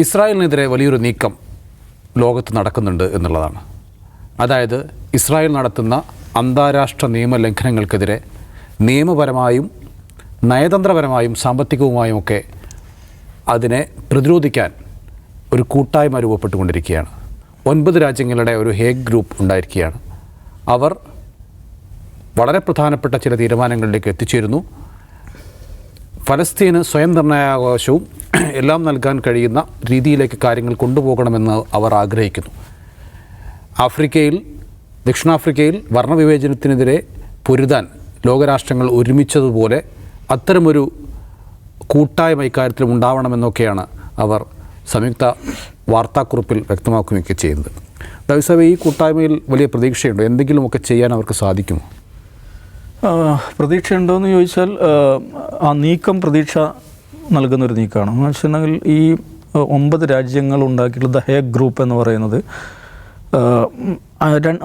ഇസ്രായേലിനെതിരെ വലിയൊരു നീക്കം ലോകത്ത് നടക്കുന്നുണ്ട് എന്നുള്ളതാണ്. അതായത് ഇസ്രായേൽ നടത്തുന്ന അന്താരാഷ്ട്ര നിയമ ലംഘനങ്ങൾക്കെതിരെ നിയമപരമായും നയതന്ത്രപരമായും സാമ്പത്തികവുമായും ഒക്കെ അതിനെ പ്രതിരോധിക്കാൻ ഒരു കൂട്ടായ്മ രൂപപ്പെട്ടുകൊണ്ടിരിക്കുകയാണ്. ഒൻപത് രാജ്യങ്ങളുടെ ഒരു ഹേഗ് ഗ്രൂപ്പ് ഉണ്ടായിരിക്കുകയാണ്. അവർ വളരെ പ്രധാനപ്പെട്ട ചില തീരുമാനങ്ങളിലേക്ക് എത്തിച്ചേരുന്നു. ഫലസ്തീന് സ്വയം നിർണയാവകാശവും എല്ലാം നൽകാൻ കഴിയുന്ന രീതിയിലേക്ക് കാര്യങ്ങൾ കൊണ്ടുപോകണമെന്ന് അവർ ആഗ്രഹിക്കുന്നു. ആഫ്രിക്കയിൽ ദക്ഷിണാഫ്രിക്കയിൽ വർണവിവേചനത്തിനെതിരെ പൊരുതാൻ ലോകരാഷ്ട്രങ്ങൾ ഒരുമിച്ചതുപോലെ അത്തരമൊരു കൂട്ടായ്മ ഇക്കാര്യത്തിൽ ഉണ്ടാവണമെന്നൊക്കെയാണ് അവർ സംയുക്ത വാർത്താക്കുറിപ്പിൽ വ്യക്തമാക്കുകയൊക്കെ ചെയ്യുന്നത്. ദവിസഭ ഈ കൂട്ടായ്മയിൽ വലിയ പ്രതീക്ഷയുണ്ടോ? എന്തെങ്കിലുമൊക്കെ ചെയ്യാൻ അവർക്ക് സാധിക്കുമോ? പ്രതീക്ഷയുണ്ടോയെന്ന് ചോദിച്ചാൽ ആ നീക്കം പ്രതീക്ഷ നൽകുന്നൊരു നീക്കമാണ്. എന്ന് വെച്ചിട്ടുണ്ടെങ്കിൽ ഈ ഒമ്പത് രാജ്യങ്ങൾ ഉണ്ടാക്കിയിട്ടുള്ള ദ ഹേഗ് ഗ്രൂപ്പ് എന്ന് പറയുന്നത്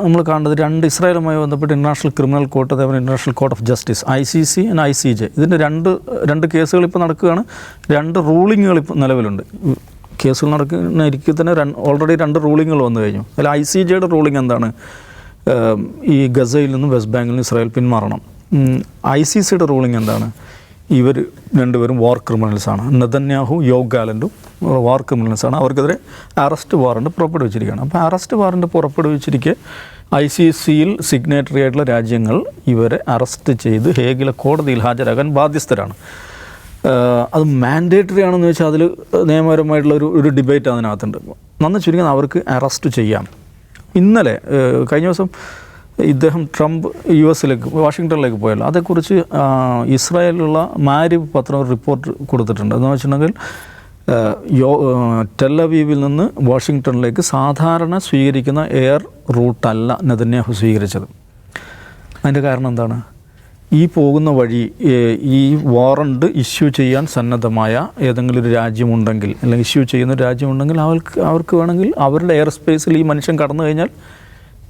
നമ്മൾ കാണുന്നത് രണ്ട് ഇസ്രായേലുമായി ബന്ധപ്പെട്ട് ഇന്റർനാഷണൽ ക്രിമിനൽ കോർട്ട് അതേപോലെ international court of justice I C C and I C J. ഇതിന്റെ രണ്ട് രണ്ട് കേസുകൾ ഇപ്പോൾ നടക്കുകയാണ്. രണ്ട് റൂളിങ്ങുകൾ ഇപ്പോൾ നിലവിലുണ്ട്. കേസുകൾ നടക്കുന്ന ഇരിക്കെ തന്നെ ഓൾറെഡി രണ്ട് റൂളിങ്ങുകൾ വന്നു കഴിഞ്ഞു. അതിൽ ഐ സി ജെയുടെ റൂളിംഗ് എന്താണ്? ഈ ഗസയിൽ നിന്നും വെസ്റ്റ് ബാങ്കിൽ നിന്ന് ഇസ്രായേൽ പിന്മാറണം. ഐ സി സിയുടെ റൂളിംഗ് എന്താണ്? ഇവർ രണ്ടുപേരും വാർ ക്രിമിനൽസാണ് നദന്യാഹു യോഗ് ഗാലൻഡും വാർ ക്രിമിനൽസാണ് അവർക്കെതിരെ അറസ്റ്റ് വാറണ്ട് പുറപ്പെടുവിച്ചിരിക്കുകയാണ്. അപ്പോൾ അറസ്റ്റ് വാറണ്ട് പുറപ്പെടുവിച്ചിരിക്കെ ഐ സി സിയിൽ സിഗ്നേറ്ററി ആയിട്ടുള്ള രാജ്യങ്ങൾ ഇവരെ അറസ്റ്റ് ചെയ്ത് ഹേഗിലെ കോടതിയിൽ ഹാജരാകാൻ ബാധ്യസ്ഥരാണ്. അത് മാൻഡേറ്ററി ആണെന്ന് വെച്ചാൽ അതിൽ നിയമപരമായിട്ടുള്ള ഒരു ഒരു ഡിബേറ്റ് അതിനകത്തുണ്ട്. നന്ന് ചുരുങ്ങി അവർക്ക് അറസ്റ്റ് ചെയ്യാം. ഇന്നലെ കഴിഞ്ഞ ദിവസം ഇദ്ദേഹം ട്രംപ് യു എസിലേക്ക് വാഷിങ്ടണിലേക്ക് പോയല്ലോ. അതേക്കുറിച്ച് ഇസ്രായേലിലുള്ള മാരിബ് പത്രം റിപ്പോർട്ട് കൊടുത്തിട്ടുണ്ട്. എന്ന് വെച്ചിട്ടുണ്ടെങ്കിൽ യോ ടെല്ലവീവിൽ നിന്ന് വാഷിങ്ടണിലേക്ക് സാധാരണ സ്വീകരിക്കുന്ന എയർ റൂട്ടല്ല നെതന്യാഹു സ്വീകരിച്ചത്. അതിന്റെ കാരണം എന്താണ്? ഈ പോകുന്ന വഴി ഈ വാറണ്ട് ഇഷ്യൂ ചെയ്യാൻ സന്നദ്ധമായ ഏതെങ്കിലും ഒരു രാജ്യമുണ്ടെങ്കിൽ അല്ലെങ്കിൽ ഇഷ്യൂ ചെയ്യുന്ന രാജ്യമുണ്ടെങ്കിൽ അവർക്ക് അവർക്ക് വേണമെങ്കിൽ അവരുടെ എയർ സ്പേസിൽ ഈ മനുഷ്യൻ കടന്നു കഴിഞ്ഞാൽ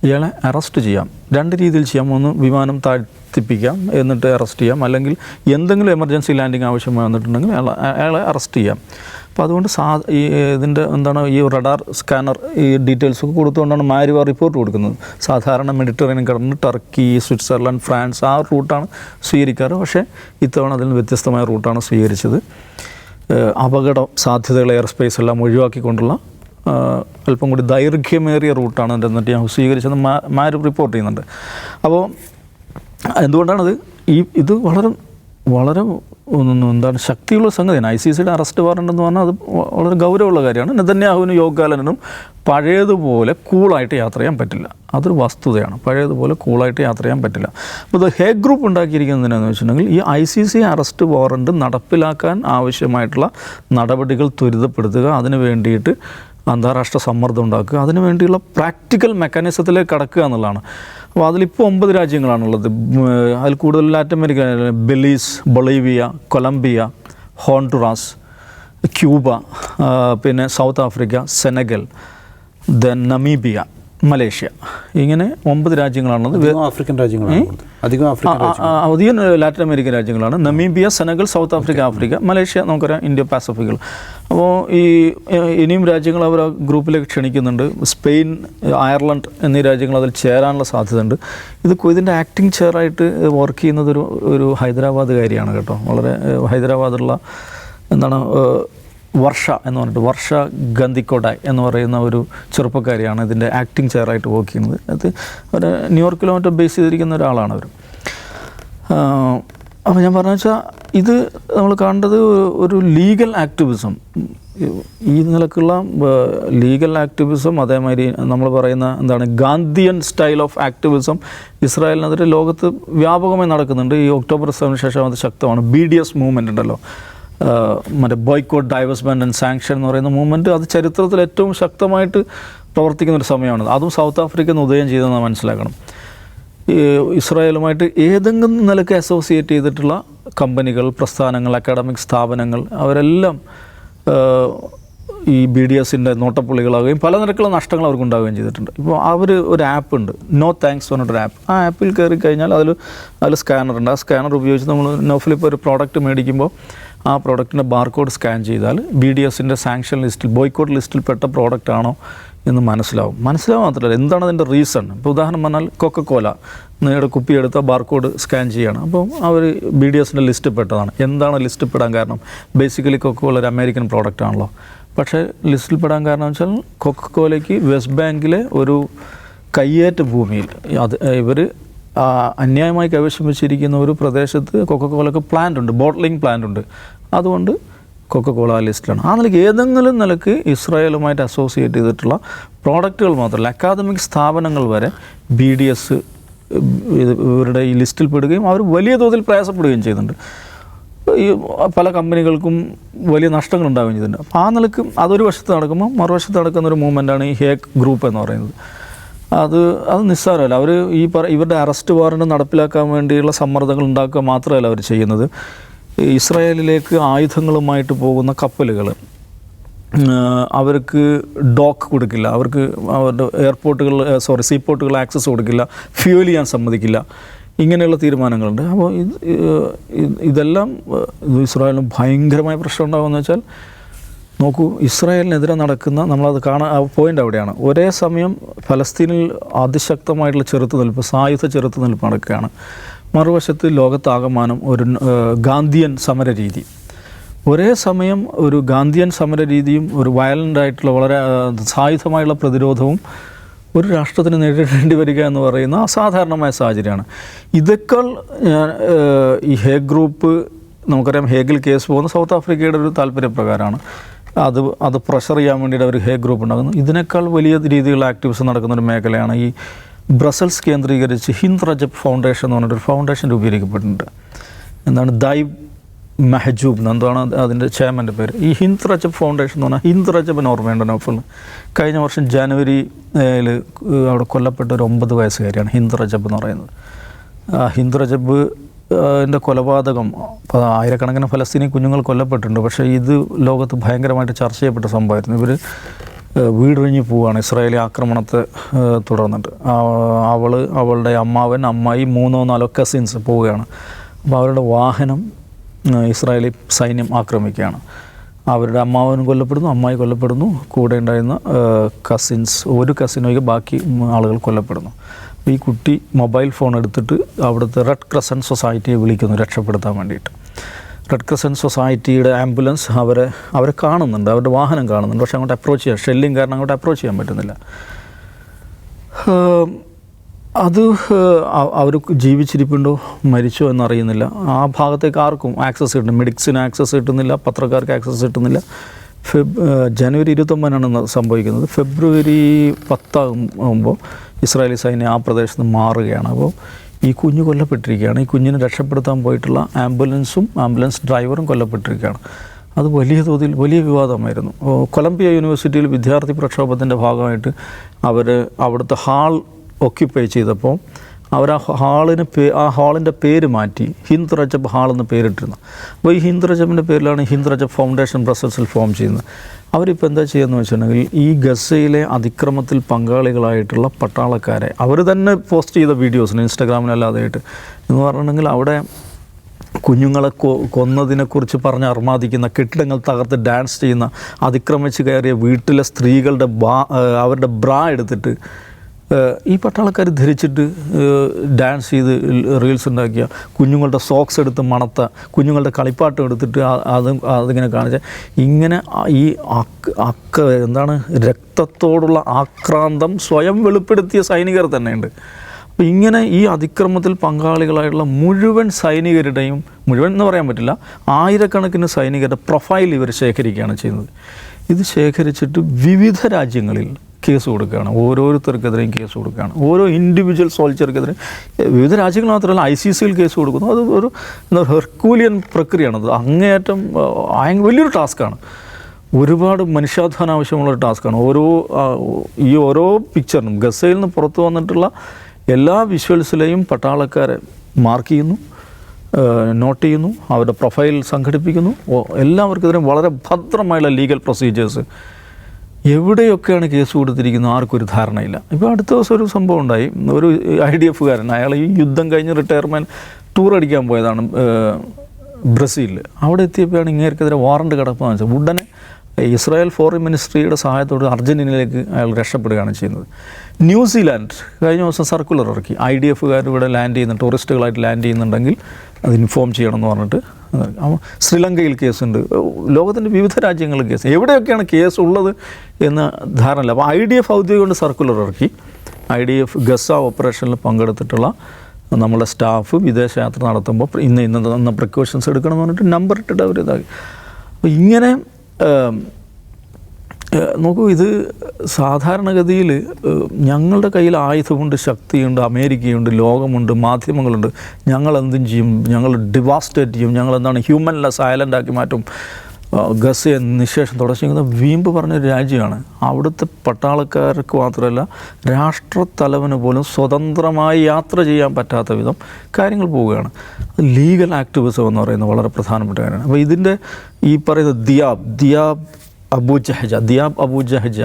ഇയാളെ അറസ്റ്റ് ചെയ്യാം. രണ്ട് രീതിയിൽ ചെയ്യാം. ഒന്ന് വിമാനം താഴ്ത്തിപ്പിക്കാം എന്നിട്ട് അറസ്റ്റ് ചെയ്യാം. അല്ലെങ്കിൽ എന്തെങ്കിലും എമർജൻസി ലാൻഡിങ് ആവശ്യം വന്നിട്ടുണ്ടെങ്കിൽ അയാളെ അറസ്റ്റ് ചെയ്യാം. അപ്പോൾ അതുകൊണ്ട് സാ ഈ ഇതിന്റെ എന്താണ് ഈ റഡാർ സ്കാനർ ഈ ഡീറ്റെയിൽസ് ഒക്കെ കൊടുത്തുകൊണ്ടാണ് മാരിവ റിപ്പോർട്ട് കൊടുക്കുന്നത്. സാധാരണ മെഡിറ്ററേനിയൻ കടന്ന് ടർക്കി സ്വിറ്റ്സർലൻഡ് ഫ്രാൻസ് ആ റൂട്ടാണ് സ്വീകരിക്കാറ്. പക്ഷേ ഇത്തവണ അതിൽ വ്യത്യസ്തമായ റൂട്ടാണ് സ്വീകരിച്ചത്. അപകട സാധ്യതകൾ എയർ സ്പേസ് എല്ലാം ഒഴിവാക്കിക്കൊണ്ടുള്ള അല്പം കൂടി ദൈർഘ്യമേറിയ റൂട്ടാണ് എന്നിട്ട് ഞാൻ സ്വീകരിച്ചത് മാ മാരും റിപ്പോർട്ട് ചെയ്യുന്നുണ്ട്. അപ്പോൾ എന്തുകൊണ്ടാണത്? ഈ ഇത് വളരെ വളരെ എന്താണ് ശക്തിയുള്ള സംഗതിയാണ്. ഐ സി സിയുടെ അറസ്റ്റ് വാറണ്ട് എന്ന് പറഞ്ഞാൽ അത് വളരെ ഗൗരവമുള്ള കാര്യമാണ്. നെതന്യാഹുവിനും യോഗാലനും പഴയതുപോലെ കൂളായിട്ട് യാത്ര ചെയ്യാൻ പറ്റില്ല. അതൊരു വസ്തുതയാണ്. പഴയതുപോലെ കൂളായിട്ട് യാത്ര ചെയ്യാൻ പറ്റില്ല. അപ്പോൾ ഇത് ഹേ ഗ്രൂപ്പ് ഉണ്ടാക്കിയിരിക്കുന്നതിനെന്ന് വെച്ചിട്ടുണ്ടെങ്കിൽ ഈ I C C arrest warrant നടപ്പിലാക്കാൻ ആവശ്യമായിട്ടുള്ള നടപടികൾ ത്വരിതപ്പെടുത്തുക അതിന് വേണ്ടിയിട്ട് അന്താരാഷ്ട്ര സമ്മർദ്ദം ഉണ്ടാക്കുക. അതിനു വേണ്ടിയുള്ള പ്രാക്ടിക്കൽ മെക്കാനിസത്തിലേക്ക് കടക്കുക എന്നുള്ളതാണ്. അപ്പോൾ അതിലിപ്പോൾ ഒമ്പത് രാജ്യങ്ങളാണുള്ളത്. അതിൽ കൂടുതൽ Latin America Belize Bolivia Colombia Honduras Cuba പിന്നെ South Africa Senegal then Namibia. Malaysia. ഇങ്ങനെ ഒമ്പത് രാജ്യങ്ങളാണ് അധികം ആഫ്രിക്കൻ രാജ്യങ്ങളാണ് അധികം ആഫ്രിക്കൻ ലാറ്റിൻ അമേരിക്കൻ രാജ്യങ്ങളാണ്. Namibia Senegal South Africa Africa Malaysia നമുക്കറിയാം ഇന്ത്യ പാസഫിക്കുകൾ അപ്പോൾ ഈ ഇനിയും രാജ്യങ്ങൾ അവർ ആ ഗ്രൂപ്പിലേക്ക് ക്ഷണിക്കുന്നുണ്ട്. സ്പെയിൻ അയർലൻഡ് എന്നീ രാജ്യങ്ങൾ അതിൽ ചേരാനുള്ള സാധ്യതയുണ്ട്. ഇത് ഇതിന്റെ ആക്ടിംഗ് ചെയറായിട്ട് വർക്ക് ചെയ്യുന്നത് ഒരു ഒരു ഹൈദരാബാദുകാരിയാണ് കേട്ടോ. വളരെ ഹൈദരാബാദുള്ള എന്താണ് വർഷ എന്ന് പറഞ്ഞിട്ട് വർഷ ഗന്ധിക്കോട്ട എന്ന് പറയുന്ന ഒരു ചെറുപ്പക്കാരിയാണ് ഇതിന്റെ ആക്ടിങ് ചെയറായിട്ട് വർക്ക് ചെയ്യുന്നത്. അത് ഒരു ന്യൂയോർക്കിലോ മറ്റോ ബേസ് ചെയ്തിരിക്കുന്ന ഒരാളാണ് അവർ അപ്പോൾ ഞാൻ പറഞ്ഞു വെച്ചാൽ ഇത് നമ്മൾ കാണേണ്ടത് ഒരു ലീഗൽ ആക്ടിവിസം ഈ നിലക്കുള്ള ലീഗൽ ആക്ടിവിസം അതേമാതിരി നമ്മൾ പറയുന്ന എന്താണ് ഗാന്ധിയൻ സ്റ്റൈൽ ഓഫ് ആക്ടിവിസം ഇസ്രായേലിനെതിരെ ലോകത്ത് വ്യാപകമായി നടക്കുന്നുണ്ട്. ഈ ഒക്ടോബർ സെവന് ശേഷം അത് ശക്തമാണ്. ബി ഡി എസ് മൂവ്മെന്റ് ഉണ്ടല്ലോ. മറ്റേ ബോയ്ക്കോട്ട് ഡൈവേഴ്സ്മെന്റ് ആൻഡ് സാങ്ഷൻ എന്ന് പറയുന്ന മൂവ്മെന്റ് അത് ചരിത്രത്തിൽ ഏറ്റവും ശക്തമായിട്ട് പ്രവർത്തിക്കുന്ന ഒരു സമയമാണ്. അതും സൗത്ത് ആഫ്രിക്കയിൽ നിന്ന് ഉദയം ചെയ്തെന്ന് മനസ്സിലാക്കണം. ഇസ്രായേലുമായിട്ട് ഏതെങ്കിലും നിലയ്ക്ക് അസോസിയേറ്റ് ചെയ്തിട്ടുള്ള കമ്പനികൾ പ്രസ്ഥാനങ്ങൾ അക്കാഡമിക് സ്ഥാപനങ്ങൾ അവരെല്ലാം ഈ ബി ഡി എസിന്റെ നോട്ടപ്പുള്ളികളാവുകയും പല നിരക്കുള്ള നഷ്ടങ്ങൾ അവർക്ക് ഉണ്ടാവുകയും ചെയ്തിട്ടുണ്ട്. ഇപ്പോൾ അവർ ഒരു ആപ്പ് ഉണ്ട്. നോ താങ്ക്സ് പറഞ്ഞിട്ടൊരു ആപ്പ് ആ ആപ്പിൽ കയറി കഴിഞ്ഞാൽ അതിൽ അതിൽ സ്കാനർ ഉണ്ട്. ആ സ്കാനർ ഉപയോഗിച്ച് നമ്മൾ നോഫിലിപ്പോൾ ഒരു പ്രോഡക്റ്റ് മേടിക്കുമ്പോൾ ആ പ്രോഡക്റ്റിന്റെ ബാർകോഡ് സ്കാൻ ചെയ്താൽ ബി ഡി എസിന്റെ സാങ്ഷൻ ലിസ്റ്റിൽ ബോയ്ക്കോട്ട് ലിസ്റ്റിൽ പെട്ട പ്രോഡക്റ്റ് ആണോ എന്ന് മനസ്സിലാവും. മനസ്സിലാവും മാത്രമല്ല എന്താണ് അതിന്റെ റീസൺ ഇപ്പോൾ ഉദാഹരണം പറഞ്ഞാൽ കൊക്കക്കോല നിങ്ങളുടെ കുപ്പി എടുത്ത ബാർകോഡ് സ്കാൻ ചെയ്യണം. അപ്പോൾ അവർ ബി ഡി എസിന്റെ ലിസ്റ്റ് പെട്ടതാണ്. എന്താണ് ലിസ്റ്റ് പെടാൻ കാരണം? ബേസിക്കലി കൊക്കക്കോല ഒരു അമേരിക്കൻ പ്രോഡക്റ്റ് ആണല്ലോ. പക്ഷേ ലിസ്റ്റിൽ പെടാൻ കാരണം വെച്ചാൽ കൊക്കക്കോലയ്ക്ക് വെസ്റ്റ് ബാങ്കിലെ ഒരു കയ്യേറ്റ ഭൂമിയിൽ. അത് ഇവർ അന്യായമായി കൈവശം വെച്ചിരിക്കുന്ന ഒരു പ്രദേശത്ത് കൊക്കക്കോലക്ക് പ്ലാന്റ് ഉണ്ട് ബോട്ട്ലിംഗ് പ്ലാന്റ് ഉണ്ട്. അതുകൊണ്ട് കൊക്കക്കോള ലിസ്റ്റിലാണ്. ആ നിലയ്ക്ക് ഏതെങ്കിലും നിലയ്ക്ക് ഇസ്രായേലുമായിട്ട് അസോസിയേറ്റ് ചെയ്തിട്ടുള്ള പ്രോഡക്റ്റുകൾ മാത്രമല്ല അക്കാദമിക് സ്ഥാപനങ്ങൾ വരെ ബി ഡി എസ് ഇവരുടെ ഈ ലിസ്റ്റിൽ പെടുകയും അവർ വലിയ തോതിൽ പ്രയാസപ്പെടുകയും ചെയ്യുന്നുണ്ട്. ഈ പല കമ്പനികൾക്കും വലിയ നഷ്ടങ്ങൾ ഉണ്ടാവുകയും ചെയ്തിട്ടുണ്ട് അപ്പോൾ ആ നിലയ്ക്ക് അതൊരു വശത്ത് നടക്കുമ്പോൾ മറുവശത്ത് നടക്കുന്ന ഒരു മൂവ്മെന്റാണ് ഈ ഹേക്ക് ഗ്രൂപ്പ് എന്ന് പറയുന്നത്. അത് അത് നിസ്സാരമല്ല. അവർ ഈ പറ ഇവരുടെ അറസ്റ്റ് വാറണ്ട് നടപ്പിലാക്കാൻ വേണ്ടിയുള്ള സമ്മർദ്ദങ്ങൾ ഉണ്ടാക്കുക മാത്രമല്ല അവർ ചെയ്യുന്നത്. ഇസ്രായേലിലേക്ക് ആയുധങ്ങളുമായിട്ട് പോകുന്ന കപ്പലുകൾ അവർക്ക് ഡോക്ക് കൊടുക്കില്ല അവർക്ക് അവരുടെ എയർപോർട്ടുകൾ സോറി സീപോർട്ടുകൾ ആക്സസ് കൊടുക്കില്ല ഫ്യൂൽ ചെയ്യാൻ സമ്മതിക്കില്ല. ഇങ്ങനെയുള്ള തീരുമാനങ്ങളുണ്ട്. അപ്പോൾ ഇത് ഇത് ഇതെല്ലാം ഇസ്രായേലിന് ഭയങ്കരമായ പ്രശ്നം ഉണ്ടാകുമെന്ന് വെച്ചാൽ നോക്കൂ ഇസ്രായേലിനെതിരെ നടക്കുന്ന നമ്മളത് കാണാൻ പോയിന്റ് അവിടെയാണ്. ഒരേ സമയം ഫലസ്തീനിൽ അതിശക്തമായിട്ടുള്ള ചെറുത്തുനിൽപ്പ് സായുധ ചെറുത്തുനിൽപ്പ് നടക്കുകയാണ്. മറുവശത്ത് ലോകത്താകമാനം ഒരു ഗാന്ധിയൻ സമര രീതി ഒരേ സമയം ഒരു ഗാന്ധിയൻ സമര രീതിയും ഒരു വയലന്റ് ആയിട്ടുള്ള വളരെ സായുധമായുള്ള പ്രതിരോധവും ഒരു രാഷ്ട്രത്തിന് നേരിടേണ്ടി വരിക എന്ന് പറയുന്ന അസാധാരണമായ സാഹചര്യമാണ്. ഇതേക്കാൾ ഈ ഹേഗ് ഗ്രൂപ്പ് നമുക്കറിയാം ഹേഗിൽ കേസ് പോകുന്ന സൗത്ത് ആഫ്രിക്കയുടെ ഒരു താല്പര്യപ്രകാരമാണ്. അത് അത് പ്രഷർ ചെയ്യാൻ വേണ്ടിയിട്ട് അവർ ഹേഗ് ഗ്രൂപ്പ് ഉണ്ടാകുന്നു ഇതിനേക്കാൾ വലിയ രീതിയിലുള്ള ആക്ടിവിസം നടക്കുന്ന ഒരു മേഖലയാണ് ഈ ബ്രസൽസ് കേന്ദ്രീകരിച്ച് ഹിന്ദ് റജബ് ഫൗണ്ടേഷൻ എന്ന് പറഞ്ഞിട്ടൊരു ഫൗണ്ടേഷൻ രൂപീകരിക്കപ്പെട്ടിട്ടുണ്ട്. എന്താണ് ദൈബ് മെഹജൂബ് എന്താണ് അത് അതിന്റെ ചെയർമാന്റെ പേര്. ഈ ഹിന്ദ് റജബ് ഫൗണ്ടേഷൻ എന്ന് പറഞ്ഞാൽ ഹിന്ദ് റജബിന് ഓർമ്മയുണ്ട് നോഫൽ കഴിഞ്ഞ വർഷം ജനുവരിയിൽ അവിടെ കൊല്ലപ്പെട്ട ഒരു ഒമ്പത് വയസ്സുകാരിയാണ് ഹിന്ദ് റജബ് എന്ന് പറയുന്നത്. ഹിന്ദ് റജബ് എന്റെ കൊലപാതകം ആയിരക്കണക്കിന് ഫലസ്തീനി കുഞ്ഞുങ്ങൾ കൊല്ലപ്പെട്ടിട്ടുണ്ട്. പക്ഷേ ഇത് ലോകത്ത് ഭയങ്കരമായിട്ട് ചർച്ച ചെയ്യപ്പെട്ട സംഭവമായിരുന്നു. ഇവർ വീടൊഴിഞ്ഞ് പോവുകയാണ് ഇസ്രായേലി ആക്രമണത്തെ തുടർന്നിട്ട്. അവൾ അവളുടെ അമ്മാവൻ അമ്മായി മൂന്നോ നാലോ കസിൻസ് പോവുകയാണ്. അപ്പോൾ അവരുടെ വാഹനം ഇസ്രായേലി സൈന്യം ആക്രമിക്കുകയാണ്. അവരുടെ അമ്മാവനും കൊല്ലപ്പെടുന്നു അമ്മായി കൊല്ലപ്പെടുന്നു. കൂടെ ഉണ്ടായിരുന്ന കസിൻസ് ഒരു കസിനൊക്കെ ബാക്കി ആളുകൾ കൊല്ലപ്പെടുന്നു. ഈ കുട്ടി മൊബൈൽ ഫോൺ എടുത്തിട്ട് അവിടുത്തെ റെഡ് ക്രസന്റ് സൊസൈറ്റിയെ വിളിക്കുന്നു രക്ഷപ്പെടുത്താൻ വേണ്ടിയിട്ട്. റെഡ് ക്രസന്റ് സൊസൈറ്റിയുടെ ആംബുലൻസ് അവരെ അവരെ കാണുന്നുണ്ട് അവരുടെ വാഹനം കാണുന്നുണ്ട്. പക്ഷേ അങ്ങോട്ട് അപ്രോച്ച് ചെയ്യാൻ ഷെല്ലിങ് കാരണം അങ്ങോട്ട് അപ്രോച്ച് ചെയ്യാൻ പറ്റുന്നില്ല. അത് അവർ ജീവിച്ചിരിപ്പുണ്ടോ? മരിച്ചോ എന്നറിയുന്നില്ല. ആ ഭാഗത്തേക്ക് ആർക്കും ആക്സസ് കിട്ടുന്നില്ല. മെഡിക്സിന് ആക്സസ് കിട്ടുന്നില്ല പത്രക്കാർക്ക് ആക്സസ് കിട്ടുന്നില്ല. ഫെബ് ജനുവരി ഇരുപത്തൊമ്പതിനാണ് സംഭവിക്കുന്നത്. ഫെബ്രുവരി പത്താകുമ്പോൾ ഇസ്രായേലി സൈന്യം ആ പ്രദേശത്ത് മാറുകയാണ്. അപ്പോൾ ഈ കുഞ്ഞ് കൊല്ലപ്പെട്ടിരിക്കുകയാണ്. ഈ കുഞ്ഞിനെ രക്ഷപ്പെടുത്താൻ പോയിട്ടുള്ള ആംബുലൻസും ആംബുലൻസ് ഡ്രൈവറും കൊല്ലപ്പെട്ടിരിക്കുകയാണ്. അത് വലിയ തോതിൽ വലിയ വിവാദമായിരുന്നു. കൊളംബിയ യൂണിവേഴ്സിറ്റിയിൽ വിദ്യാർത്ഥി പ്രക്ഷോഭത്തിന്റെ ഭാഗമായിട്ട് അവർ അവിടുത്തെ ഹാൾ ഒക്യുപ്പൈ ചെയ്തപ്പോൾ അവർ ആ ഹാളിന് പേ ആ ഹാളിന്റെ പേര് മാറ്റി ഹിന്ദ് റജബ് ഹാൾ എന്ന് പേരിട്ടിരുന്നു. അപ്പോൾ ഈ ഹിന്ദ് റജബിന്റെ പേരിലാണ് ഹിന്ദ് റജബ് ഫൗണ്ടേഷൻ ബ്രസൽസിൽ ഫോം ചെയ്യുന്നത്. അവരിപ്പോൾ എന്താ ചെയ്യുന്നത് വെച്ചിട്ടുണ്ടെങ്കിൽ ഈ ഗസയിലെ അതിക്രമത്തിൽ പങ്കാളികളായിട്ടുള്ള പട്ടാളക്കാരെ അവർ തന്നെ പോസ്റ്റ് ചെയ്ത വീഡിയോസിന് ഇൻസ്റ്റാഗ്രാമിലല്ലാതെയായിട്ട് എന്ന് പറഞ്ഞിട്ടുണ്ടെങ്കിൽ അവിടെ കുഞ്ഞുങ്ങളെ കൊ കൊന്നതിനെക്കുറിച്ച് പറഞ്ഞ് അർമാദിക്കുന്ന കെട്ടിടങ്ങൾ തകർത്ത് ഡാൻസ് ചെയ്യുന്ന അതിക്രമിച്ച് കയറിയ വീട്ടിലെ സ്ത്രീകളുടെ ബാ അവരുടെ ബ്രാ എടുത്തിട്ട് ഈ പട്ടാളക്കാർ ധരിച്ചിട്ട് ഡാൻസ് ചെയ്ത് റീൽസ് ഉണ്ടാക്കിയ കുഞ്ഞുങ്ങളുടെ സോക്സ് എടുത്ത് മണത്ത കുഞ്ഞുങ്ങളുടെ കളിപ്പാട്ടം എടുത്തിട്ട് അത് അതിങ്ങനെ കാണിച്ച ഇങ്ങനെ ഈ അക്ക എന്താണ് രക്തത്തോടുള്ള ആക്രാന്തം സ്വയം വെളിപ്പെടുത്തിയ സൈനികർ തന്നെയുണ്ട്. അപ്പോൾ ഇങ്ങനെ ഈ അതിക്രമത്തിൽ പങ്കാളികളായിട്ടുള്ള മുഴുവൻ സൈനികരുടെയും മുഴുവൻ എന്ന് പറയാൻ പറ്റില്ല ആയിരക്കണക്കിന് സൈനികരുടെ പ്രൊഫൈൽ ഇവർ ശേഖരിക്കുകയാണ് ചെയ്യുന്നത്. ഇത് ശേഖരിച്ചിട്ട് വിവിധ രാജ്യങ്ങളിൽ കേസ് കൊടുക്കുകയാണ്. ഓരോരുത്തർക്കെതിരെയും കേസ് കൊടുക്കുകയാണ്. ഓരോ ഇൻഡിവിജ്വൽ സോൾജർക്കെതിരെ വിവിധ രാജ്യങ്ങൾ മാത്രമല്ല ഐ സി സിയിൽ കേസ് കൊടുക്കുന്നു. അത് ഒരു എന്താ ഹെർക്കൂലിയൻ പ്രക്രിയയാണത് അങ്ങേയറ്റം വലിയൊരു ടാസ്ക്കാണ്. ഒരുപാട് മനുഷ്യാധ്വാനം ആവശ്യമുള്ള ഒരു ടാസ്ക്കാണ്. ഓരോ ഈ ഓരോ പിക്ചറിനും ഗസയിൽ നിന്ന് പുറത്തു വന്നിട്ടുള്ള എല്ലാ വിഷ്വൽസിലെയും പട്ടാളക്കാരെ മാർക്ക് ചെയ്യുന്നു നോട്ട് ചെയ്യുന്നു അവരുടെ പ്രൊഫൈൽ സംഘടിപ്പിക്കുന്നു. എല്ലാവർക്കെതിരെയും വളരെ ഭദ്രമായുള്ള ലീഗൽ പ്രൊസീജിയേഴ്സ് എവിടെയൊക്കെയാണ് കേസ് കൊടുത്തിരിക്കുന്നത്? ആർക്കും ഒരു ധാരണയില്ല. ഇപ്പോൾ അടുത്ത ദിവസം ഒരു സംഭവം ഉണ്ടായി. ഒരു ഐ ഡി എഫുകാരൻ അയാൾ ഈ യുദ്ധം കഴിഞ്ഞ് റിട്ടയർമെന്റ് ടൂർ അടിക്കാൻ പോയതാണ് ബ്രസീലിൽ അവിടെ എത്തിയപ്പോഴാണ് ഇങ്ങേർക്കെതിരെ വാറണ്ട് കിടപ്പാന്ന് വെച്ചാൽ ഉടനെ ഇസ്രായേൽ ഫോറിൻ മിനിസ്ട്രിയുടെ സഹായത്തോടെ അർജന്റീനയിലേക്ക് അയാൾ രക്ഷപ്പെടുകയാണ് ചെയ്യുന്നത്. ന്യൂസിലാൻഡ് കഴിഞ്ഞ ദിവസം സർക്കുലർ ഇറക്കി. ഐ ഡി എഫുകാർ ഇവിടെ ലാൻഡ് ചെയ്യുന്ന ടൂറിസ്റ്റുകളായിട്ട് ലാൻഡ് ചെയ്യുന്നുണ്ടെങ്കിൽ അത് ഇൻഫോം ചെയ്യണമെന്ന് പറഞ്ഞിട്ട് ശ്രീലങ്കയിൽ കേസുണ്ട്. ലോകത്തിന്റെ വിവിധ രാജ്യങ്ങളിൽ കേസ്. എവിടെയൊക്കെയാണ് കേസ് ഉള്ളത് എന്ന് ധാരണയില്ല. അപ്പോൾ ഐ ഡി എഫ് ഔദ്യോഗിക സർക്കുലർ ഇറക്കി. ഐ ഡി എഫ് ഗസ ഓപ്പറേഷനിൽ പങ്കെടുത്തിട്ടുള്ള നമ്മളെ സ്റ്റാഫ് വിദേശയാത്ര നടത്തുമ്പോൾ ഇന്ന് ഇന്ന് പ്രിക്കോഷൻസ് എടുക്കണം എന്ന് പറഞ്ഞിട്ട് നമ്പർ ഇട്ടിട്ട് അവർ ഇതാക്കി അപ്പോൾ ഇങ്ങനെ നോക്കൂ ഇത് സാധാരണഗതിയിൽ ഞങ്ങളുടെ കയ്യിൽ ആയുധമുണ്ട് ശക്തിയുണ്ട് അമേരിക്കയുണ്ട് ലോകമുണ്ട് മാധ്യമങ്ങളുണ്ട്. ഞങ്ങൾ എന്തും ചെയ്യും ഞങ്ങൾ ഡിവാസ്റ്റേറ്റ് ചെയ്യും ഞങ്ങൾ എന്താണ് ഹ്യൂമൻലെസ് ഐലൻഡ് ആക്കി മാറ്റും. ഗസ് ഗസയെ നിശേഷം തുടച്ചിരിക്കുന്ന വീമ്പ് പറഞ്ഞൊരു രാജ്യമാണ്. അവിടുത്തെ പട്ടാളക്കാർക്ക് മാത്രമല്ല രാഷ്ട്രത്തലവന് പോലും സ്വതന്ത്രമായി യാത്ര ചെയ്യാൻ പറ്റാത്ത വിധം കാര്യങ്ങൾ പോവുകയാണ്. ലീഗൽ ആക്ടിവിസം എന്ന് പറയുന്നത് വളരെ പ്രധാനപ്പെട്ട കാര്യമാണ്. അപ്പോൾ ഇതിന്റെ ഈ പറയുന്ന Diyab Diyab Abu Jahaja Diab Abu ജഹജ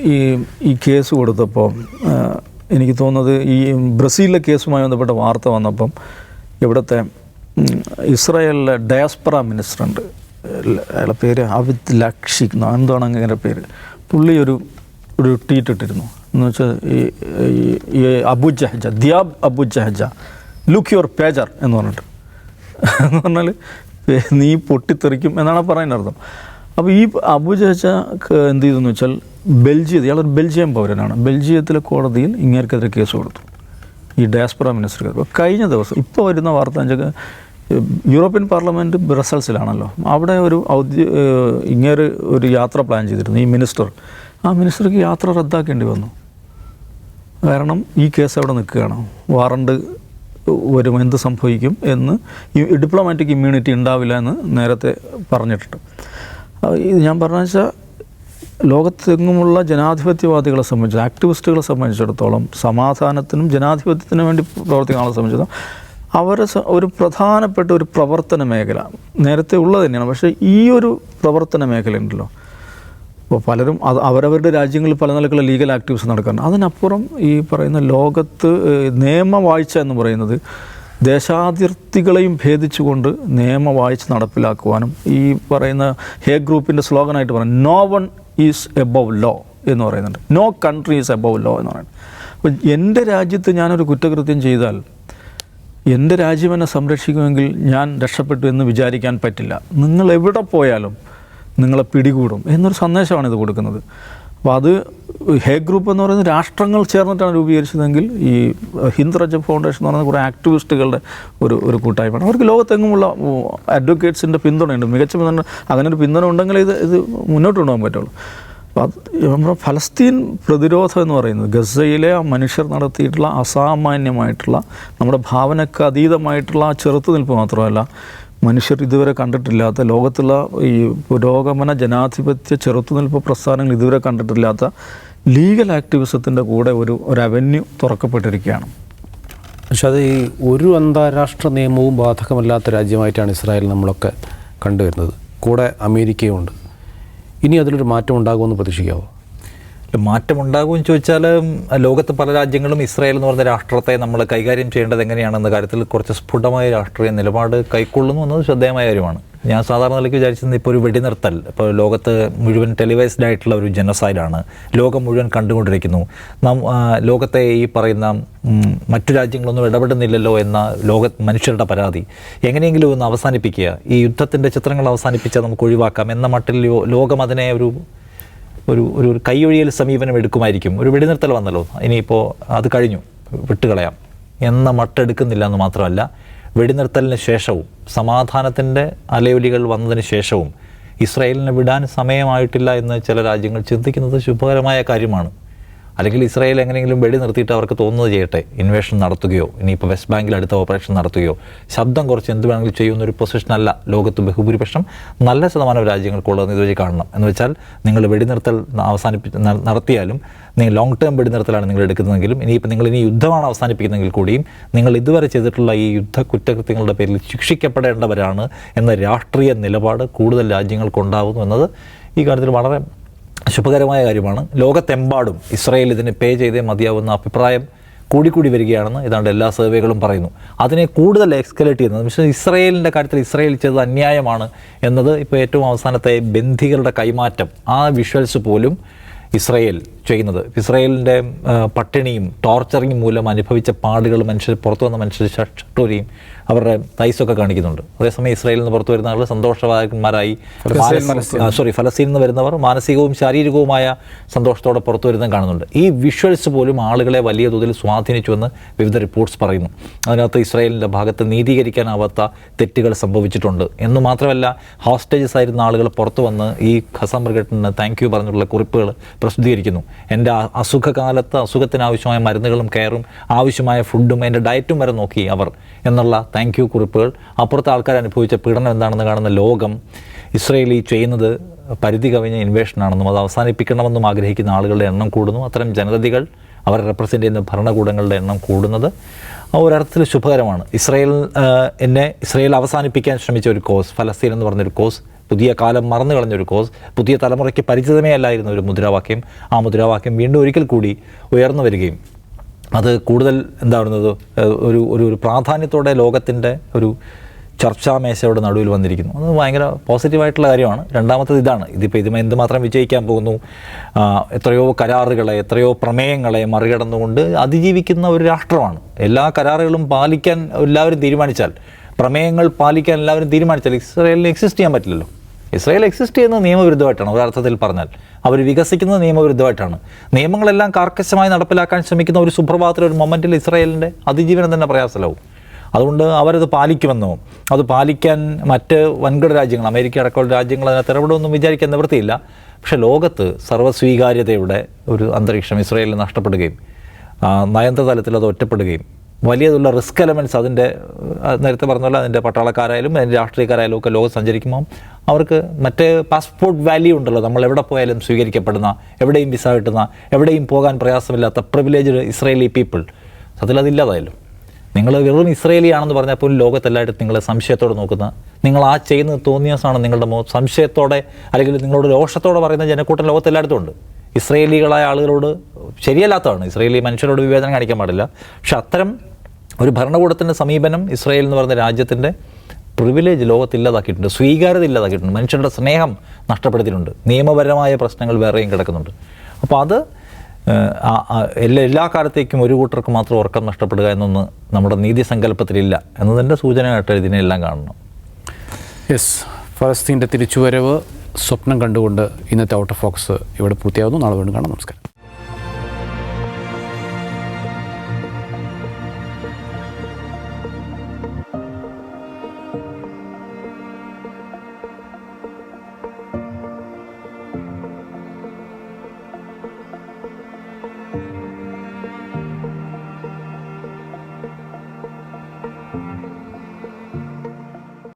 ഈ ഈ കേസ് കൊടുത്തപ്പോൾ എനിക്ക് തോന്നുന്നത് ഈ ബ്രസീലിലെ കേസുമായി ബന്ധപ്പെട്ട വാർത്ത വന്നപ്പം ഇവിടുത്തെ ഇസ്രായേലിലെ ഡയസ്പറ മിനിസ്റ്റർ ഉണ്ട് അയാളുടെ പേര് അവിത് ലക്ഷിക് എന്താണ് അങ്ങനെ പേര്? പുള്ളി ഒരു ഒരു ട്വീറ്റ് ഇട്ടിരുന്നു. എന്ന് വെച്ചാൽ ഈ Abu Jahaja Diab Abu Jahaja look your pager എന്ന് പറഞ്ഞിട്ട്. എന്ന് പറഞ്ഞാൽ നീ പൊട്ടിത്തെറിക്കും എന്നാണ് പറയുന്നത് അർത്ഥം അപ്പോൾ ഈ അബുജഹച്ച എന്ത് ചെയ്തെന്ന് വെച്ചാൽ ബെൽജിയം ഇയാളൊരു ബെൽജിയം പൗരനാണ്. ബെൽജിയത്തിലെ കോടതിയിൽ ഇങ്ങേർക്കെതിരെ കേസ് കൊടുത്തു. ഈ ഡയാസ്പറ മിനിസ്റ്റർക്ക്. കഴിഞ്ഞ ദിവസം ഇപ്പോൾ വരുന്ന വാർത്ത വെച്ചാൽ യൂറോപ്യൻ പാർലമെന്റ് ബ്രസൽസിലാണല്ലോ. അവിടെ ഒരു ഔദ്യ ഇങ്ങേര് ഒരു യാത്ര പ്ലാൻ ചെയ്തിരുന്നു ഈ മിനിസ്റ്റർ. ആ മിനിസ്റ്റർക്ക് യാത്ര റദ്ദാക്കേണ്ടി വന്നു. കാരണം ഈ കേസ് അവിടെ നിൽക്കുകയാണ്. വാറണ്ട് വരും എന്ത് സംഭവിക്കും എന്ന് ഈ ഡിപ്ലോമാറ്റിക് ഇമ്മ്യൂണിറ്റി ഉണ്ടാവില്ല എന്ന് നേരത്തെ പറഞ്ഞിട്ടുണ്ട്. ഞാൻ പറഞ്ഞ വെച്ചാൽ ലോകത്തെങ്ങുമുള്ള ജനാധിപത്യവാദികളെ സംബന്ധിച്ച് ആക്ടിവിസ്റ്റുകളെ സംബന്ധിച്ചിടത്തോളം സമാധാനത്തിനും ജനാധിപത്യത്തിനും വേണ്ടി പ്രവർത്തിക്കുന്ന ആളെ സംബന്ധിച്ചിടത്തോളം അവരെ ഒരു പ്രധാനപ്പെട്ട ഒരു പ്രവർത്തന മേഖല. നേരത്തെ ഉള്ളത് തന്നെയാണ്. പക്ഷേ ഈ ഒരു പ്രവർത്തന മേഖല ഉണ്ടല്ലോ. അപ്പോൾ പലരും അത് അവരവരുടെ രാജ്യങ്ങളിൽ പല നിലക്കുള്ള ലീഗൽ ആക്ടിവിസം നടക്കാറുണ്ട്. അതിനപ്പുറം ഈ പറയുന്ന ലോകത്ത് നിയമവാഴ്ച എന്ന് പറയുന്നത് ദേശാതിർത്തികളെയും ഭേദിച്ചുകൊണ്ട് നിയമവാഴ്ച നടപ്പിലാക്കുവാനും ഈ പറയുന്ന ഹേ ഗ്രൂപ്പിന്റെ സ്ലോഗനായിട്ട് പറയുന്നത് no one is above law എന്ന് പറയുന്നുണ്ട്. No country is above law എന്ന് പറയുന്നത് അപ്പം എന്റെ രാജ്യത്ത് ഞാനൊരു കുറ്റകൃത്യം ചെയ്താൽ എന്റെ രാജ്യം എന്നെ സംരക്ഷിക്കുമെങ്കിൽ ഞാൻ രക്ഷപ്പെട്ടു എന്ന് വിചാരിക്കാൻ പറ്റില്ല. നിങ്ങൾ എവിടെ പോയാലും നിങ്ങളെ പിടികൂടും എന്നൊരു സന്ദേശമാണ് ഇത് കൊടുക്കുന്നത്. അപ്പോൾ അത് ഹേ ഗ്രൂപ്പ് എന്ന് പറയുന്ന രാഷ്ട്രങ്ങൾ ചേർന്നിട്ടാണ് രൂപീകരിച്ചതെങ്കിൽ ഈ ഹിന്ദ് ഫൗണ്ടേഷൻ എന്ന് പറയുന്ന കുറേ ആക്ടിവിസ്റ്റുകളുടെ ഒരു ഒരു കൂട്ടായ്മയാണ്. അവർക്ക് ലോകത്തെങ്ങുമുള്ള അഡ്വക്കേറ്റ്സിന്റെ പിന്തുണയുണ്ട്. മികച്ച പിന്തുണ അങ്ങനെ ഒരു പിന്തുണ ഉണ്ടെങ്കിൽ ഇത് ഇത് മുന്നോട്ട് കൊണ്ടുപോകാൻ പറ്റുള്ളൂ. അപ്പോൾ നമ്മുടെ ഫലസ്തീൻ പ്രതിരോധം എന്ന് പറയുന്നത് ഗസയിലെ ആ മനുഷ്യർ നടത്തിയിട്ടുള്ള അസാമാന്യമായിട്ടുള്ള നമ്മുടെ ഭാവനക്ക് അതീതമായിട്ടുള്ള ആ ചെറുത്തുനിൽപ്പ് മാത്രമല്ല മനുഷ്യർ ഇതുവരെ കണ്ടിട്ടില്ലാത്ത ലോകത്തുള്ള ഈ പുരോഗമന ജനാധിപത്യ ചെറുത്തുനിൽപ്പ് പ്രസ്ഥാനങ്ങൾ ഇതുവരെ കണ്ടിട്ടില്ലാത്ത ലീഗൽ ആക്ടിവിസത്തിന്റെ കൂടെ ഒരു ഒരു അവന്യൂ തുറക്കപ്പെട്ടിരിക്കുകയാണ്. പക്ഷെ അത് ഈ ഒരു അന്താരാഷ്ട്ര നിയമവും ബാധകമല്ലാത്ത രാജ്യമായിട്ടാണ് ഇസ്രായേൽ നമ്മളൊക്കെ കണ്ടുവരുന്നത്. കൂടെ അമേരിക്കയും ഉണ്ട് ഇനി അതിലൊരു മാറ്റം ഉണ്ടാകുമെന്ന് പ്രതീക്ഷിക്കാവോ? മാറ്റം ഉണ്ടാകുമെന്ന് ചോദിച്ചാൽ ലോകത്ത് പല രാജ്യങ്ങളും ഇസ്രായേൽ എന്ന് പറഞ്ഞ രാഷ്ട്രത്തെ നമ്മൾ കൈകാര്യം ചെയ്യേണ്ടത് എങ്ങനെയാണെന്ന കാര്യത്തിൽ കുറച്ച് സ്ഫുടമായ രാഷ്ട്രീയ നിലപാട് കൈക്കൊള്ളുന്നു എന്നത് ശ്രദ്ധേയമായ കാര്യമാണ്. ഞാൻ സാധാരണ നിലയ്ക്ക് വിചാരിച്ചത് ഇപ്പോൾ ഒരു വെടിനിർത്തൽ ഇപ്പോൾ ലോകത്ത് മുഴുവൻ ടെലിവൈസ്ഡ് ആയിട്ടുള്ള ഒരു ജനസൈഡാണ് ലോകം മുഴുവൻ കണ്ടുകൊണ്ടിരിക്കുന്നു. നാം ലോകത്തെ ഈ പറയുന്ന മറ്റു രാജ്യങ്ങളൊന്നും ഇടപെടുന്നില്ലല്ലോ എന്ന ലോക മനുഷ്യരുടെ പരാതി. എങ്ങനെയെങ്കിലും ഒന്ന് അവസാനിപ്പിക്കുക. ഈ യുദ്ധത്തിന്റെ ചിത്രങ്ങൾ അവസാനിപ്പിച്ചാൽ നമുക്ക് ഒഴിവാക്കാം. എന്ന മട്ടിൽ ലോകം അതിനെ ഒരു ഒരു ഒരു കൈയൊഴിയൽ സമീപനം എടുക്കുമായിരിക്കും. ഒരു വെടിനിർത്തൽ വന്നല്ലോ. ഇനിയിപ്പോൾ അത് കഴിഞ്ഞു. വിട്ടുകളയാം. എന്ന മട്ടെടുക്കുന്നില്ല എന്ന് മാത്രമല്ല വെടിനിർത്തലിന് ശേഷവും സമാധാനത്തിന്റെ അലയൊലികൾ വന്നതിന് ശേഷവും ഇസ്രായേലിനെ വിടാൻ സമയമായിട്ടില്ല എന്ന് ചില രാജ്യങ്ങൾ ചിന്തിക്കുന്നത് ശുഭകരമായ കാര്യമാണ്. അല്ലെങ്കിൽ ഇസ്രായേൽ എങ്ങനെയെങ്കിലും വെടി നിർത്തിയിട്ട് അവർക്ക് തോന്നുന്നത് ചെയ്യട്ടെ? ഇൻവേഷൻ നടത്തുകയോ ഇനിയിപ്പോൾ വെസ്റ്റ് ബാങ്കിൽ അടുത്ത ഓപ്പറേഷൻ നടത്തുകയോ ശബ്ദം കുറച്ച് എന്ത് വേണമെങ്കിലും ചെയ്യുന്ന ഒരു പൊസിഷനല്ല ലോകത്ത് ബഹുഭൂരിപക്ഷം നല്ല ശതമാനം രാജ്യങ്ങൾക്കുള്ളതെന്ന് ഇതുവഴി കാണണം. എന്ന് വെച്ചാൽ നിങ്ങൾ വെടിനിർത്തൽ അവസാനിപ്പി നടത്തിയാലും നിങ്ങൾ ലോങ് ടേം വെടിനിർത്തലാണ് നിങ്ങൾ എടുക്കുന്നതെങ്കിലും ഇനിയിപ്പോൾ നിങ്ങൾ ഇനി യുദ്ധമാണ് അവസാനിപ്പിക്കുന്നതെങ്കിൽ കൂടിയും നിങ്ങൾ ഇതുവരെ ചെയ്തിട്ടുള്ള ഈ യുദ്ധ കുറ്റകൃത്യങ്ങളുടെ പേരിൽ ശിക്ഷിക്കപ്പെടേണ്ടവരാണ് എന്ന രാഷ്ട്രീയ നിലപാട് കൂടുതൽ രാജ്യങ്ങൾക്കുണ്ടാകുന്നു എന്നത് ഈ കാര്യത്തിൽ വളരെ ശുഭകരമായ കാര്യമാണ് ലോകത്തെമ്പാടും ഇസ്രായേൽ ഇതിന് പേ ചെയ്തേ മതിയാവുന്ന അഭിപ്രായം കൂടിക്കൂടി വരികയാണെന്ന് ഏതാണ്ട് എല്ലാ സർവേകളും പറയുന്നു അതിനെ കൂടുതൽ എക്സ്കലേറ്റ് ചെയ്യുന്നത് പക്ഷേ ഇസ്രയേലിന്റെ കാര്യത്തിൽ ഇസ്രയേൽ ചെയ്തത് അന്യായമാണ് എന്നത് ഇപ്പോൾ ഏറ്റവും അവസാനത്തെ ബന്ധികളുടെ കൈമാറ്റം ആ വിഷ്വൽസ് പോലും ഇസ്രയേൽ ചെയ്യുന്നത് ഇസ്രയേലിന്റെ പട്ടിണിയും ടോർച്ചറിങ് മൂലം അനുഭവിച്ച പാടുകൾ മനുഷ്യർ പുറത്തു വന്ന മനുഷ്യർ ഷട്ടൂരിയും അവരുടെ തൈസൊക്കെ കാണിക്കുന്നുണ്ട്. അതേസമയം ഇസ്രയേലിൽ നിന്ന് പുറത്തു വരുന്ന ആളുകൾ സന്തോഷവാന്മാരായി സോറി ഫലസ്തീനിൽ നിന്ന് വരുന്നവർ മാനസികവും ശാരീരികവുമായ സന്തോഷത്തോടെ പുറത്തു വരുന്നതും കാണുന്നുണ്ട്. ഈ വിഷ്വൽസ് പോലും ആളുകളെ വലിയ തോതിൽ സ്വാധീനിച്ചുവെന്ന് വിവിധ റിപ്പോർട്ട്സ് പറയുന്നു. അതിനകത്ത് ഇസ്രായേലിന്റെ ഭാഗത്ത് നീതീകരിക്കാനാവാത്ത തെറ്റുകൾ സംഭവിച്ചിട്ടുണ്ട്. എന്ന് മാത്രമല്ല ഹോസ്റ്റേജസ് ആയിരുന്ന ആളുകൾ പുറത്തു വന്ന് ഈ ഖസാം ബ്രിഗേഡിന് താങ്ക് യു പറഞ്ഞിട്ടുള്ള കുറിപ്പുകൾ പ്രസിദ്ധീകരിക്കുന്നു. എന്റെ അസുഖകാലത്ത് അസുഖത്തിനാവശ്യമായ മരുന്നുകളും കെയറും ആവശ്യമായ ഫുഡും എന്റെ ഡയറ്റും വരെ നോക്കി അവർ. എന്നുള്ള താങ്ക് യു കുറിപ്പുകൾ. അപ്പുറത്തെ ആൾക്കാർ അനുഭവിച്ച പീഡനം എന്താണെന്ന് കാണുന്ന ലോകം ഇസ്രയേലി ചെയ്യുന്നത് പരിധി കവിഞ്ഞ ഇൻവേഷനാണെന്നും അത് അവസാനിപ്പിക്കണമെന്നും ആഗ്രഹിക്കുന്ന ആളുകളുടെ എണ്ണം കൂടുന്നു. അത്തരം ജനതകൾ അവരെ റെപ്രസെന്റ് ചെയ്യുന്ന ഭരണകൂടങ്ങളുടെ എണ്ണം കൂടുന്നത് ഒരർത്ഥത്തിൽ ശുഭകരമാണ്. ഇസ്രയേൽ എന്നെ ഇസ്രയേൽ അവസാനിപ്പിക്കാൻ ശ്രമിച്ച ഒരു കോസ് ഫലസ്തീൻ എന്ന് പറഞ്ഞൊരു കോസ് പുതിയ കാലം മറന്നു കളഞ്ഞൊരു കോസ് പുതിയ തലമുറയ്ക്ക് പരിചിതമേ അല്ലായിരുന്ന ഒരു മുദ്രാവാക്യം ആ മുദ്രാവാക്യം വീണ്ടും ഒരിക്കൽ കൂടി ഉയർന്നു വരികയും അത് കൂടുതൽ എന്താ പറയുന്നത് ഒരു ഒരു ഒരു പ്രാധാന്യത്തോടെ ലോകത്തിന്റെ ഒരു ചർച്ചാമേശയുടെ നടുവിൽ വന്നിരിക്കുന്നു. അത് ഭയങ്കര പോസിറ്റീവായിട്ടുള്ള കാര്യമാണ്. രണ്ടാമത്തത് ഇതാണ്. ഇതിപ്പോൾ ഇത് എന്തുമാത്രം വിജയിക്കാൻ പോകുന്നു എത്രയോ കരാറുകളെ എത്രയോ പ്രമേയങ്ങളെ മറികടന്നുകൊണ്ട് അതിജീവിക്കുന്ന ഒരു രാഷ്ട്രമാണ്. എല്ലാ കരാറുകളും പാലിക്കാൻ എല്ലാവരും തീരുമാനിച്ചാൽ പ്രമേയങ്ങൾ പാലിക്കാൻ എല്ലാവരും തീരുമാനിച്ചാൽ ഇസ്രയേലിന് എക്സിസ്റ്റ് ചെയ്യാൻ പറ്റില്ലല്ലോ. ഇസ്രായേൽ എക്സിസ്റ്റ് ചെയ്യുന്നത് നിയമവിരുദ്ധമായിട്ടാണ് ഒരർത്ഥത്തിൽ പറഞ്ഞാൽ. അവർ വികസിക്കുന്നത് നിയമവിരുദ്ധമായിട്ടാണ്. നിയമങ്ങളെല്ലാം കാർക്കശമായി നടപ്പിലാക്കാൻ ശ്രമിക്കുന്ന ഒരു സുപ്രഭാതത്തിൽ ഒരു മൊമെന്റിൽ ഇസ്രായേലിന്റെ അതിജീവനം തന്നെ പ്രയാസമാവും അതുകൊണ്ട് അവരത് പാലിക്കുമെന്നോ അത് പാലിക്കാൻ മറ്റ് വൻകിട രാജ്യങ്ങൾ അമേരിക്ക അടക്കമുള്ള രാജ്യങ്ങൾ അതിനെ ഇടപെടുമെന്നും വിചാരിക്കാൻ നിവൃത്തിയില്ല. പക്ഷേ ലോകത്ത് സർവസ്വീകാര്യതയുടെ ഒരു അന്തരീക്ഷം ഇസ്രായേലിൽ നഷ്ടപ്പെടുകയും നയന്ത്രതലത്തിൽ അത് ഒറ്റപ്പെടുകയും വലിയതുള്ള റിസ്ക് എലമെന്റ്സ് അതിന്റെ നേരത്തെ പറഞ്ഞ പോലെ അതിന്റെ പട്ടാളക്കാരായാലും അതിന്റെ രാഷ്ട്രീയക്കാരായാലും ഒക്കെ ലോകം സഞ്ചരിക്കുമ്പോൾ അവർക്ക് മറ്റേ പാസ്പോർട്ട് വാല്യൂ ഉണ്ടല്ലോ നമ്മൾ എവിടെ പോയാലും സ്വീകരിക്കപ്പെടുന്ന എവിടെയും വിസ കിട്ടുന്ന എവിടെയും പോകാൻ പ്രയാസമില്ലാത്ത പ്രിവിലേജ്ഡ് ഇസ്രയേലി പീപ്പിൾ അതിൽ അതില്ലാതായാലും നിങ്ങൾ വെറും ഇസ്രയേലി ആണെന്ന് പറഞ്ഞാൽ പോലും ലോകത്തെല്ലായിടത്തും നിങ്ങൾ സംശയത്തോടെ നോക്കുന്ന നിങ്ങൾ ആ ചെയ്യുന്നത് തോന്നിയാസാണ് നിങ്ങളുടെ സംശയത്തോടെ അല്ലെങ്കിൽ നിങ്ങളോട് രോഷത്തോടെ പറയുന്ന ജനക്കൂട്ടം ലോകത്തെല്ലായിടത്തും ഉണ്ട്. ഇസ്രയേലികളായ ആളുകളോട് ശരിയല്ലാത്തതാണ്. ഇസ്രയേലി മനുഷ്യരോട് വിവേചനം കാണിക്കാൻ പാടില്ല. പക്ഷെ അത്തരം ഒരു ഭരണകൂടത്തിന്റെ സമീപനം ഇസ്രായേൽ എന്ന് പറയുന്ന രാജ്യത്തിന്റെ പ്രിവിലേജ് ലോകത്ത് ഇല്ലാതാക്കിയിട്ടുണ്ട് സ്വീകാര്യത ഇല്ലാതാക്കിയിട്ടുണ്ട് മനുഷ്യരുടെ സ്നേഹം നഷ്ടപ്പെടുത്തിയിട്ടുണ്ട് നിയമപരമായ പ്രശ്നങ്ങൾ വേറെയും കിടക്കുന്നുണ്ട്. അപ്പോൾ അത് എല്ലാ എല്ലാ കാലത്തേക്കും ഒരു കൂട്ടർക്ക് മാത്രം ഉറക്കം നഷ്ടപ്പെടുക എന്നൊന്ന് നമ്മുടെ നീതി സങ്കല്പത്തിലില്ല എന്നതിന്റെ സൂചനയായിട്ട് ഇതിനെല്ലാം കാണണം. യെസ് ഫലസ്തീന്റെ തിരിച്ചുവരവ് സ്വപ്നം കണ്ടുകൊണ്ട് ഇന്നത്തെ ഔട്ട് ഓഫ് ഫോക്സ് ഇവിടെ പൂർത്തിയാകുന്നു നാളെ വീണ്ടും കാണാം. നമസ്കാരം.